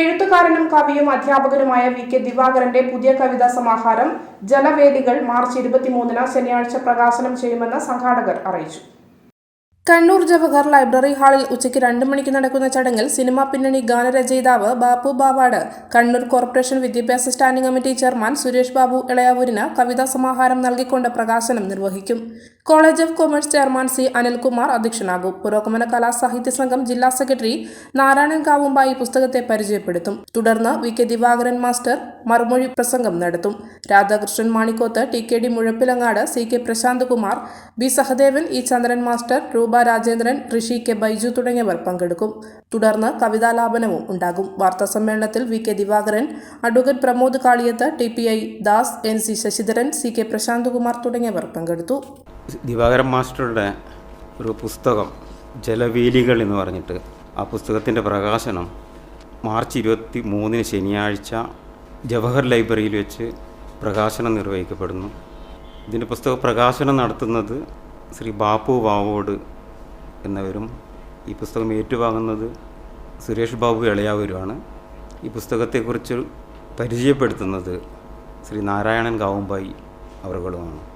എഴുത്തുകാരനും കവിയും അധ്യാപകനുമായ V K ദിവാകരന്റെ പുതിയ കവിതാ സമാഹാരം ജലവേദികൾ മാർച്ച് ഇരുപത്തിമൂന്നിന് ശനിയാഴ്ച പ്രകാശനം ചെയ്യുമെന്ന് സംഘാടകർ അറിയിച്ചു. കണ്ണൂർ ജവഹർ ലൈബ്രറി ഹാളിൽ ഉച്ചയ്ക്ക് രണ്ട് മണിക്ക് നടക്കുന്ന ചടങ്ങിൽ സിനിമാ പിന്നണി ഗാനരചയിതാവ് ബാപ്പു ബാവാട് കണ്ണൂർ കോർപ്പറേഷൻ വിദ്യാഭ്യാസ standing committee chairman Suresh Babu ഇളയാവൂരിന് കവിതാ സമാഹാരം നൽകിക്കൊണ്ട് പ്രകാശനം നിർവഹിക്കും. College of commerce chairman C Anilkumar അധ്യക്ഷനാകും. പുരോഗമന കലാ സാഹിത്യ സംഘം ജില്ലാ സെക്രട്ടറി നാരായണൻ കാവുമ്പായി പുസ്തകത്തെ പരിചയപ്പെടുത്തും. തുടർന്ന് വി കെ ദിവാകരൻ മാസ്റ്റർ മറുമൊഴി പ്രസംഗം നടത്തും. Radhakrishnan Manikoth T K D Muzhappilangad C K Prasanth Kumar B Sahadevan E Chandran master Roopa Rajendran Rishi K Baiju തുടങ്ങിയവർ പങ്കെടുക്കും. തുടർന്ന് കവിതാലാപനവും ഉണ്ടാകും. വാർത്താ സമ്മേളനത്തിൽ V K Divakaran advocate Pramod Kaliyath T P I Das N C Sasidharan C K Prasanth Kumar തുടങ്ങിയവർ പങ്കെടുത്തു. ദിവാകരൻ മാസ്റ്ററുടെ ഒരു പുസ്തകം ജലവേലികൾ എന്ന് പറഞ്ഞിട്ട് ആ പുസ്തകത്തിന്റെ പ്രകാശനം മാർച്ച് ഇരുപത്തി മൂന്നിന് ശനിയാഴ്ച ജവഹർ ലൈബ്രറിയിൽ വെച്ച് പ്രകാശനം നിർവഹിക്കപ്പെടുന്നു. ഇതിന്റെ പുസ്തക പ്രകാശനം നടത്തുന്നത് ശ്രീ ബാപ്പു വാവോട് എന്നവരും ഈ പുസ്തകം ഏറ്റുവാങ്ങുന്നത് സുരേഷ് ബാബു ഇളയാവരുമാണ്. ഈ പുസ്തകത്തെക്കുറിച്ച് പരിചയപ്പെടുത്തുന്നത് ശ്രീ നാരായണൻ കാവുമ്പായി അവറുകളുമാണ്